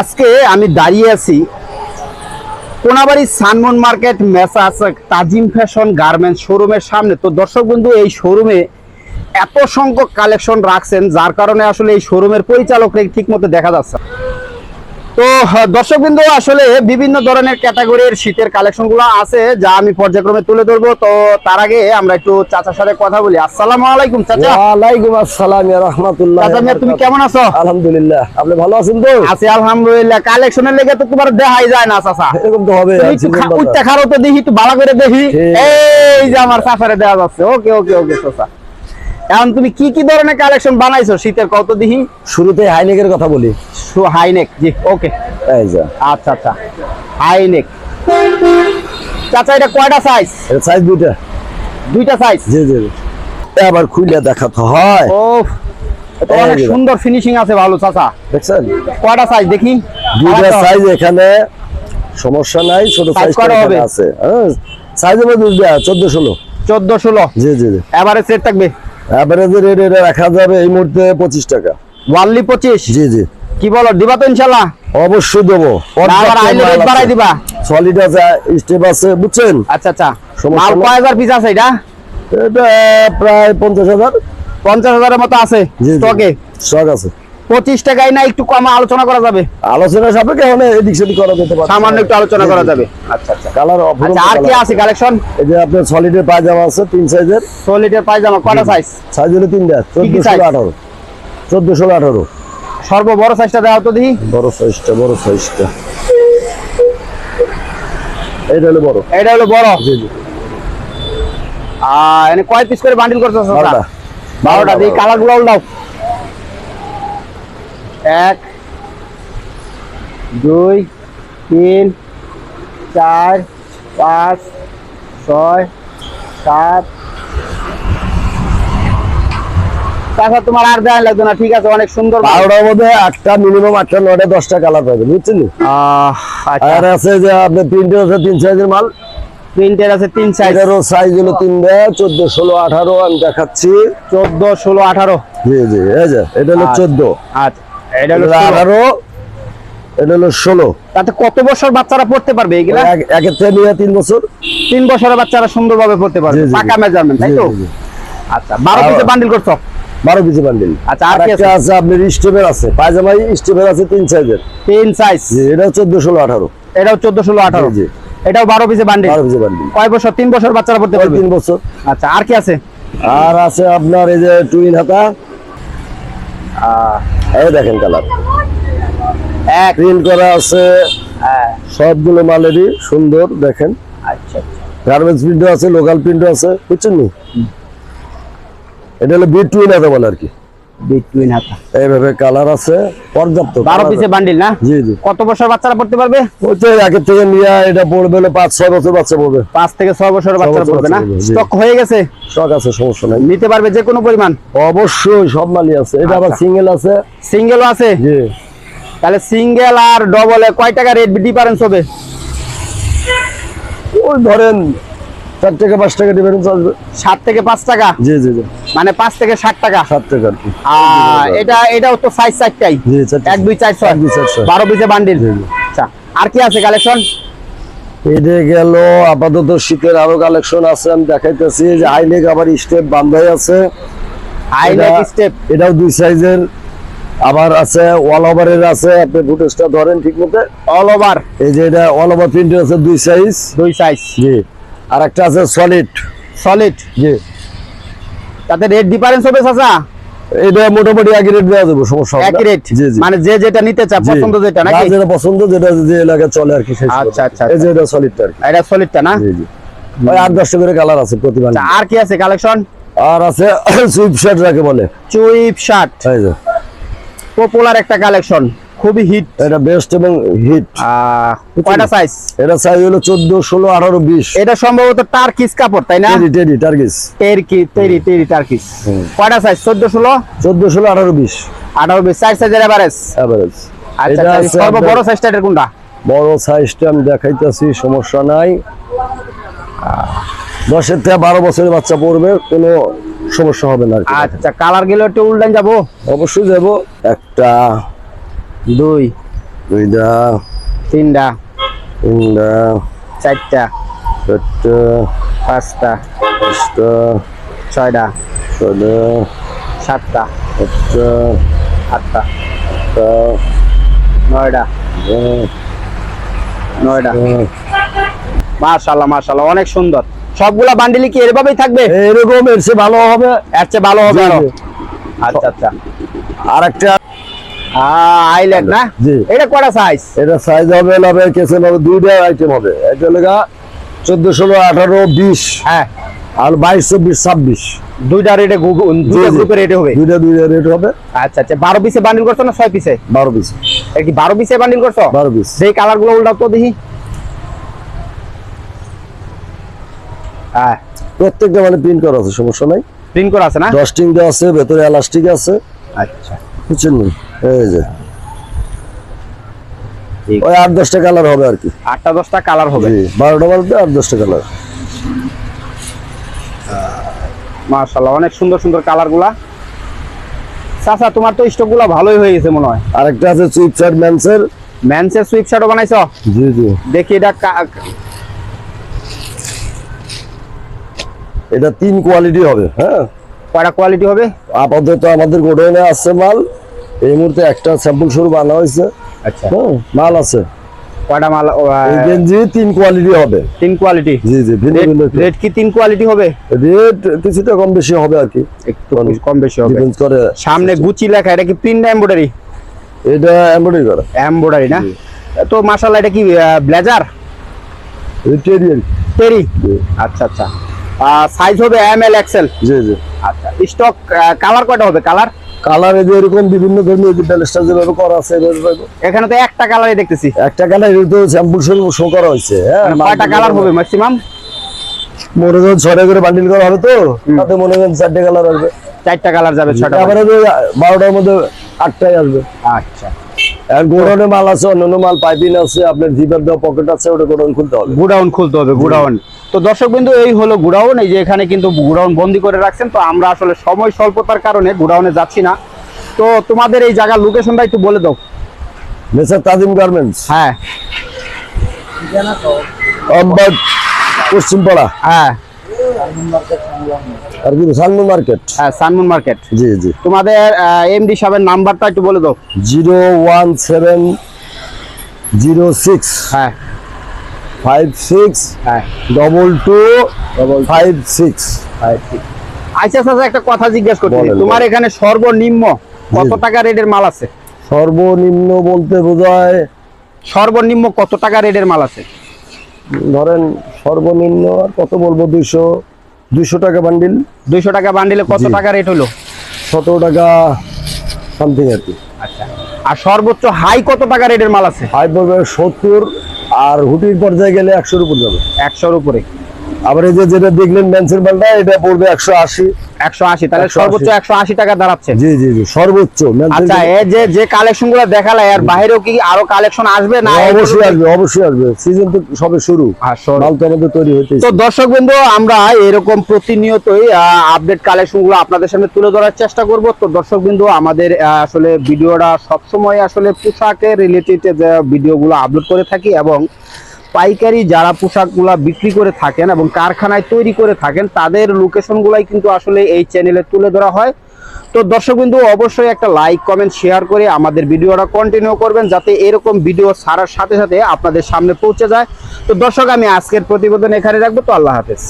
আজকে আমি দাঁড়িয়ে আছি Konabari সানমন market messrs Tazim fashion garments শোরুমের সামনে তো দর্শক বন্ধু, এই শোরুমে এত সংখ্যক কালেকশন রাখছেন, যার কারণে আসলে এই শোরুমের পরিচালককে ঠিক মতো দেখা যাচ্ছে। তো দর্শক বিন্দু আসলে বিভিন্ন ধরনের ক্যাটাগরির শীতের কালেকশনগুলো আছে যা আমি পর্যায়ক্রমে তুলে ধরবো। তো তার আগে আমরা একটু চাচার সাথে কথা বলি। আসসালামু আলাইকুম চাচা। ওয়ালাইকুম আসসালাম ইয়া রাহমাতুল্লাহ চাচা মিয়া, তুমি কেমন আছো? আলহামদুলিল্লাহ। আপনি ভালো আছেন তো? আছি আলহামদুলিল্লাহ। কালেকশনের লেগে তো তোমার দেখাই যায় না চাচা। এরকম তো হবে। উঠতে খারো তো দেখি একটু ভালো করে দেখি। এই যে আমার সাফারে দেওয়া যাচ্ছে। ওকে ওকে ওকে চাচা। এখন তুমি কি কি ধরনের কালেকশন বানাইছো শীতের কত দেখি শুরুতে হাইনেকের কথা বলি। হাইনেক জি ওকে আচ্ছা আচ্ছা। হাইনেক চাচা এটা কয়টা সাইজ এর সাইজ দুইটা। দুইটা সাইজ জি জি। আবার খুলে দেখাতে হয়। ও অনেক সুন্দর ফিনিশিং আছে ভালো চাচা। দেখছেন? কয়টা সাইজ দেখি? দুইটা। সাইজ এখানে সমস্যা নাই ছোট সাইজ কটা হবে? আছে। হ্যাঁ সাইজ হবে দুইটা চোদ্দ ষোলো। চোদ্দ ষোলো। জি জি জি। এবারে সেট থাকবে? অ্যাভারেজের রেট এটা রাখা যাবে এই মুহূর্তে পঁচিশ টাকা। ওয়ানলি পঁচিশ? জি জি। কি বলো দিবা তো ইনশাল্লাহ? অবশ্যই দেবো। বাড়াই দিবা। সলিড আছে স্টেপ আছে বুঝছেন? আচ্ছা আচ্ছা। মাল কয় হাজার পিস আছে এটা? এটা প্রায় পঞ্চাশ হাজার। পঞ্চাশ হাজারের মতো আছে জি স্টকে স্টক আছে। পঁচিশ টাকায় না একটু কম আলোচনা করা যাবে? আলোচনা সাপেক্ষে এখন এদিক সেদিক করা যেতে পারে। সামান্য একটু আলোচনা করা যাবে। আচ্ছা আচ্ছা। কালার আচ্ছা আর কি আছে কালেকশন এই যে আপনার সলিডের পায়জামা আছে তিন সাইজের পায়জামা কয়টা সাইজ সাইজ হলো তিনটা চোদ্দ ষোলো আঠারো। চোদ্দ ষোলো আঠারো। সর্ব বড় সাইজটা দেওয়া দেখি। বড় সাইজটা বড় সাইজটা এইটা হলো বড়। এটা হলো বড়? জি জি। আর এনে কয় পিস করে বান্ডিল করছ বারোটা। বারোটা। দিই কালারগুলো দাও। এক দুই তিন চার পাঁচ ছয় সাত। তাছাড়া তোমার আর দেওয়া লাগবে না ঠিক আছে অনেক সুন্দর বারোটার মধ্যে আটটা মিনিমাম আটটা নয়টা দশটা কালার পাবে বুঝছেন আচ্ছা। আর আছে যে আপনার প্রিন্টের আছে তিন সাইজের মাল। প্রিন্টের আছে তিন সাইজ এটারও সাইজ হলো তিনটা চোদ্দ ষোলো আঠারো আমি দেখাচ্ছি। চোদ্দ ষোলো আঠারো। জি জি এই যে এটা হলো। চোদ্দ। আচ্ছা। এটা হলো ষোলো। আঠারো। এটা হলো ষোলো। তাতে কত বছর বাচ্চারা পড়তে পারবে এগুলা? একের থেকে নিয়ে তিন বছর। তিন বছরের বাচ্চারা সুন্দরভাবে পড়তে পারবে। জি, জি, জি। পাকা মেজারমেন্ট তাই তো? জি, জি। আচ্ছা বারো আর- পিসে বান্ডিল করছ? বারো পিসি বান্ডিল আচ্ছা, আর আর কি আছে? আপনার স্টেপের আছে। পায়জামাই স্টেপের আছে তিন সাইজের তিন সাইজ এটা চোদ্দ ষোলো আঠারো। এটাও চোদ্দ ষোলো আঠারো। জি। এটাও বারো পিসে বান্ডিল বারো পিসি বান্ডিল কয় বছর? তিন বছর বাচ্চারা পড়তে পারবে? তিন বছর। আচ্ছা আর কি আছে? আর আছে আপনার এই যে টুইন হাতা। এই দেখেন কালার। এক প্রিন্ট করা আছে। হ্যাঁ, সবগুলো মালেরই সুন্দর দেখেন। আচ্ছা আচ্ছা। গার্মেন্টস প্রিন্টও আছে লোকাল প্রিন্টও আছে বুঝছেন নি? এটা হলো বি টুইন হাতা বলে আর কি। বিটুইন হাতা। এইভাবে কালার আছে পর্যাপ্ত বারো colour পিসে বান্ডিল না? জি জি। কত বছর বাচ্চারা পড়তে পারবে? ওইটা একের থেকে নিয়ে এটা পড়বে হলো পাঁচ ছয় বছর বাচ্চা পড়বে। পাঁচ থেকে ছয় বছর বাচ্চা পড়বে, জি। স্টক হয়ে গেছে? শখ আছে সমস্যা নাই। নিতে পারবে যে কোনো পরিমাণ? অবশ্যই সব মালই আছে। এটা আবার আচ্ছা। সিঙ্গেল আছে। সিঙ্গেলও আছে? জি। তাহলে সিঙ্গেল আর ডবলে কয় টাকা রেট ডিফারেন্স হবে? ওই ধরেন চার টাকা পাঁচ টাকা ডিফারেন্স আসবে। সাত থেকে পাঁচ টাকা? জি জি জি। মানে পাঁচ থেকে ষাট টাকা? সাত টাকা আর এটা এটাও তো সাইজ চারটাই। এক দুই চার ছয়। বারো পিসে বান্ডিল। আচ্ছা আর কি আছে কালেকশন এটা গেল আপাতত শীতের আরও কালেকশন আছে আমি দেখাইতেছি যে হাইনেক আবার স্টেপ বান্ধাই আছে। এটা- স্টেপ এটাও দুই সাইজের আবার আছে অল ওভারের আছে আপনি ফুটেজটা ধরেন ঠিক মতো। অল ওভার এই যে এটা অল ওভার প্রিন্টের আছে দুই সাইজ দুই সাইজ জি। আর একটা আছে সলিড সলিড জি। তাতে রেট ডিফারেন্স হবে চাচা? এটা মোটামুটি একই রেট দেওয়া যাবে সমস্যা একই রেট মানে যে যেটা নিতে চায় পছন্দ যেটা নাকি? যেটা পছন্দ যেটা যে এলাকায় চলে আর কি আচ্ছা, আচ্ছা, এই যে এটা সলিডটা এটা সলিডটা না? জি জি। ওই আট দশটা করে কালার আছে প্রতিবার। আচ্ছা, আর কি আছে কালেকশন আর আছে সুইপ শার্ট রাখে বলে। চুইপ শার্ট পপুলার একটা কালেকশন খুবই হিট এটা বেস্ট এবং হিট কয়টা সাইজ এটা সাইজ হলো চোদ্দ ষোলো আঠারো বিশ। এটা সম্ভবত টার্কিস কাপড় তাই না? টেরি টেরি টার্গিস টেরকি টেরি টেরি টার্কিস কয়টা সাইজ চোদ্দ ষোলো? চোদ্দ ষোলো আঠারো বিশ। আঠারো বিশ। চার সাইজের এভারেজ অ্যাভারেজ আচ্ছা এটা সর্ব বড় সাইজটা এটার কোনটা? বড় সাইজটা আমি দেখাইতেছি সমস্যা নাই। দশের থেকে বারো বছরের বাচ্চা পড়বে কোনো সমস্যা হবে না আচ্ছা কালার গেলে একটু উল্টান যাব। অবশ্যই যাব। একটা দুই দুইটা তিনটা তিনটা চারটা চারটা পাঁচটা পাঁচটা ছয়টা ছয়টা সাতটা সাতটা আটটা আটটা নয়টা নয়টা। মাশাল্লাহ মাশাল্লাহ অনেক সুন্দর। সবগুলা বান্ডিলি কি এভাবেই থাকবে? এরকম এর চেয়ে ভালো হবে। এর চেয়ে ভালো হবে আরও। আচ্ছা আচ্ছা। আর একটা আইল্যান্ড না। এটা কয়টা সাইজ এটা সাইজ হবে হবে দুইটা আইটেম হবে। একটা লেগা চোদ্দ ষোলো আঠারো বিশ। হ্যাঁ। আর বাইশ চব্বিশ ছাব্বিশ। দুইটা রেটে দুইটা। গ্রুপে রেটে হবে? দুইটা দুইটা রেট হবে। আচ্ছা আচ্ছা। বারো পিসে বান্ডিল করছ না ছয় পিসে বারো পিস কি বারো পিসে বান্ডিল করছ? বারো পিস সেই কালারগুলো উল্টাও তো দেখি। হ্যাঁ। প্রত্যেকটা মানে প্রিন্ট করা আছে সমস্যা নাই। প্রিন্ট করা আছে না? ডস্টিং দেওয়া আছে ভেতরে এলাস্টিক আছে। আচ্ছা। বুঝছেন? এই যে। ওই আট দশটা কালার হবে আর কি। আটটা দশটা কালার হবে। বারোটা বারোটা আট দশটা কালার। অনেক সুন্দর সুন্দর কালারগুলা চাচা তোমার তো স্টকগুলা ভালোই হয়ে গেছে মনে হয়। আরেকটা আছে ম্যান্সের ম্যানসের বানাইছো? জি দেখি এটা এটা তিন কোয়ালিটি হবে হ্যাঁ? কয়টা কোয়ালিটি হবে? আপাতত আমাদের গোডাউনে আছে মাল এই মুহূর্তে একটা স্যাম্পল শুরু বানা হয়েছে। আচ্ছা। হ্যাঁ মাল আছে। কয়টা মাল গেঞ্জি তিন কোয়ালিটি হবে। তিন কোয়ালিটি জি জি ভিন্ন ভিন্ন রেট কি তিন কোয়ালিটি হবে? রেট কিছুটা কম বেশি হবে আর কি। একটু কম বেশি হবে। ডিপেন্ড করে সামনে গুচি লেখা এটা কি প্রিন্ট এমব্রয়ডারি এটা এমব্রয়ডারি করা। এমব্রয়ডারি না? তো মাশাআল্লাহ এটা কি ব্লেজার টেরিয়ার তেরি আচ্ছা আচ্ছা। সাইজ হবে এম এল এক্সেল জি জি। আচ্ছা স্টক কালার কয়টা হবে? কালার কালার এই যে এরকম বিভিন্ন ধরনের যেভাবে করা আছে এখানে তো একটা কালারই দেখতেছি। একটা কালার তো স্যাম্পল শো করা হয়েছে হ্যাঁ? মানে কয়টা কালার হবে ম্যাক্সিমাম মনে করেন ছয়টা করে বান্ডিল করা হবে তো? তাতে মনে করেন চারটে কালার আসবে। চারটা কালার যাবে ছয়টা বারোটার মধ্যে আটটাই আসবে। আচ্ছা। গোডাউনে মাল আছে অন্যান্য মাল পাইপিং আছে আপনার জিপার দেওয়া পকেট আছে ওটা গোডাউন খুলতে হবে। গুডাউন খুলতে হবে গুডাউন। তো দর্শক বিন্দু এই হলো গুডাউন এই যে এখানে কিন্তু গুডাউন বন্দি করে রাখছেন তো আমরা আসলে সময় স্বল্পতার কারণে গুডাউনে যাচ্ছি না। তো তোমাদের এই জায়গার লোকেশনটা একটু বলে দাও। Messrs Tazim garments. হ্যাঁ। পশ্চিমপাড়া। হ্যাঁ। আর কি সানমু মার্কেট। হ্যাঁ সানমুন মার্কেট। জি জি। তোমাদের এমডি সাহেবের নাম্বারটা একটু বলে দাও। Zero one seven zero six হ্যাঁ। ফাইভ সিক্স হ্যাঁ। Double two five six. আচ্ছা আচ্ছা একটা কথা জিজ্ঞেস করছি। তোমার এখানে সর্বনিম্ন কত। টাকা রেটের মাল আছে? সর্বনিম্ন বলতে বোঝায় সর্বনিম্ন কত টাকা রেটের মাল আছে? ধরেন সর্বনিম্ন আর কত বলব দুইশো দুইশো টাকা বান্ডিল দুইশো টাকা বান্ডিলে কত টাকা রেট হলো? সতেরো টাকা সামথিং আর কি। আচ্ছা। আর সর্বোচ্চ হাই কত টাকা রেটের মাল আছে? হাই বলবে সত্তর আর হুটির পর্যায়ে গেলে একশোর উপর যাবে। একশোর উপরে। আবার এই যে যেটা দেখলেন ম্যানসের মালটা এটা পড়বে একশো আশি। একশো আশি তাহলে সর্বোচ্চ একশো আশি টাকা দাঁড়াচ্ছে। জি জি জি সর্বোচ্চ। আচ্ছা এ যে যে কালেকশনগুলো দেখালে এর বাইরেও কি আরও কালেকশন আসবে না হ্যাঁ, অবশ্যই আসবে অবশ্যই আসবে। সিজন তো সবে শুরু। হ্যাঁ, মাল তো আমাদের তৈরি হইতেছে তো দর্শক বিন্দু আমরা এরকম প্রতিনিয়তই আপডেট কালেকশনগুলো আপনাদের সামনে তুলে ধরার চেষ্টা করব। তো দর্শক বিন্দু আমাদের আসলে ভিডিওটা সবসময় আসলে পোশাকের রিলেটেড যে ভিডিওগুলো আপলোড করে থাকি এবং পাইকারি যারা পোশাকগুলো বিক্রি করে থাকেন এবং কারখানায় তৈরি করে থাকেন, তাদের লোকেশনগুলাই কিন্তু আসলে এই চ্যানেলে তুলে ধরা হয়। তো দর্শক বিন্দু অবশ্যই একটা লাইক কমেন্ট শেয়ার করে আমাদের ভিডিওটা কন্টিনিউ করবেন যাতে এরকম ভিডিও ছাড়ার সাথে সাথে আপনাদের সামনে পৌঁছে যায়। তো দর্শক, আমি আজকের প্রতিবেদন এখানে রাখব। তো আল্লাহ হাফেজ।